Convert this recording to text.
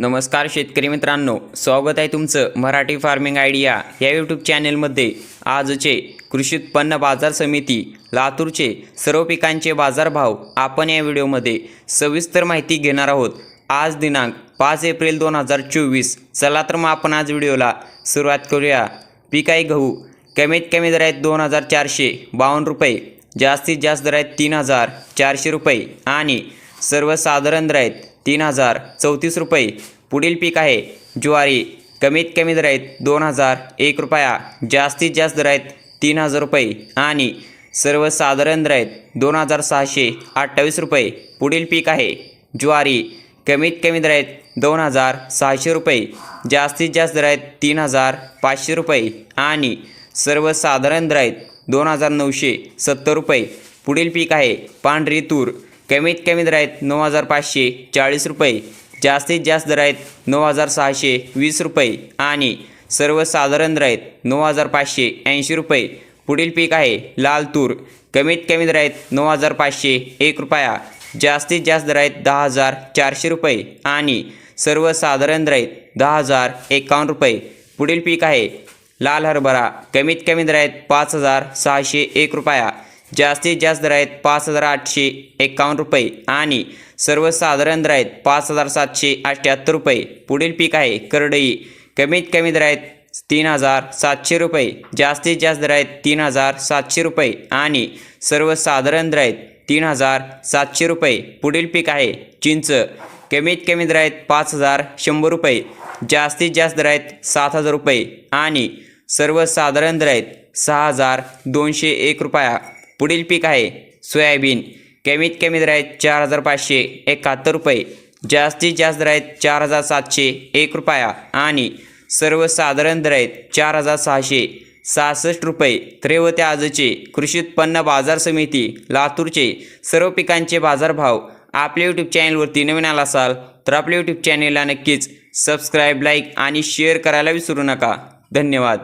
नमस्कार शेतकरी मित्रांनो स्वागत आहे तुमचं मराठी फार्मिंग आयडिया या यूट्यूब चॅनेलमध्ये आजचे कृषी उत्पन्न बाजार समिती लातूरचे सर्व पिकांचे बाजारभाव आपण या व्हिडिओमध्ये सविस्तर माहिती घेणार आहोत. आज दिनांक पाच एप्रिल दोन हजार चोवीस. चला तर मग आपण आज व्हिडिओला सुरुवात करूया. पीक आहे गहू कमीत कमी दर आहेत दोन हजार चारशे बावन्न रुपये जास्तीत जास्त दर आहेत तीन हजार चारशे रुपये आणि सर्वसाधारण दर आहेत तीन हजार चौतीस रुपये. पुढील पीक आहे ज्वारी. कमीत कमी दर आहेत दोन हजार एक रुपया. जास्तीत जास्त दर आहेत तीन हजार रुपये. आणि सर्वसाधारण दर आहेत दोन हजार सहाशे अठ्ठावीस रुपये. पुढील पीक आहे ज्वारी. कमीत कमी दर आहेत दोन हजार सहाशे रुपये. जास्तीत जास्त दर आहेत तीन हजार पाचशे रुपये. आणि सर्वसाधारण दर आहेत दोन हजार नऊशे सत्तर रुपये. पुढील पीक आहे पांढरी तूर. कमीत कमी दर आहेत नऊ हजार पाचशे चाळीस रुपये जास्तीत जास्त दर आहेत नऊ हजार सहाशे वीस रुपये आणि सर्वसाधारण दर आहेत नऊ हजार पाचशे ऐंशी रुपये. पुढील पीक आहे लाल तूर. कमीत कमी दर आहेत नऊ हजार पाचशे एक रुपया जास्तीत जास्त दर आहेत दहा हजार चारशे रुपये आणि सर्वसाधारण दर आहेत दहा हजार एकावन्न रुपये. पुढील पीक आहे लाल हरभरा. कमीत कमी दर आहेत पाच हजार सहाशे एक रुपया जास्तीत जास्त दर आहेत पाच हजार आठशे एकावन्न रुपये आणि सर्वसाधारण दर आहेत पाच हजार सातशे अठ्ठ्याहत्तर रुपये. पुढील पीक आहे करडई. कमीत कमी दर आहेत तीन हजार सातशे रुपये. जास्तीत जास्त दर आहेत तीन हजार सातशे रुपये आणि सर्वसाधारण दर आहेत तीन हजार सातशे रुपये. पुढील पीक आहे चिंच. कमीत कमी दर आहेत पाच हजार शंभर रुपये. जास्तीत जास्त दर आहेत सात हजार रुपये आणि सर्वसाधारण दर आहेत सहा हजार दोनशे एक रुपया. पुढील पीक आहे सोयाबीन. कमीत कमी दर आहेत चार हजार पाचशे एकाहत्तर रुपये. जास्तीत जास्त दर आहेत चार हजार सातशे एक रुपया. आणि सर्वसाधारण दर आहेत चार हजार सहाशे सहासष्ट रुपये. त्रेवते आजचे कृषी उत्पन्न बाजार समिती लातूरचे सर्व पिकांचे बाजारभाव आपल्या यूट्यूब चॅनलवरती नवीन आला असाल तर आपल्या यूट्यूब चॅनलला नक्कीच सबस्क्राईब लाईक आणि शेअर करायला विसरू नका. धन्यवाद.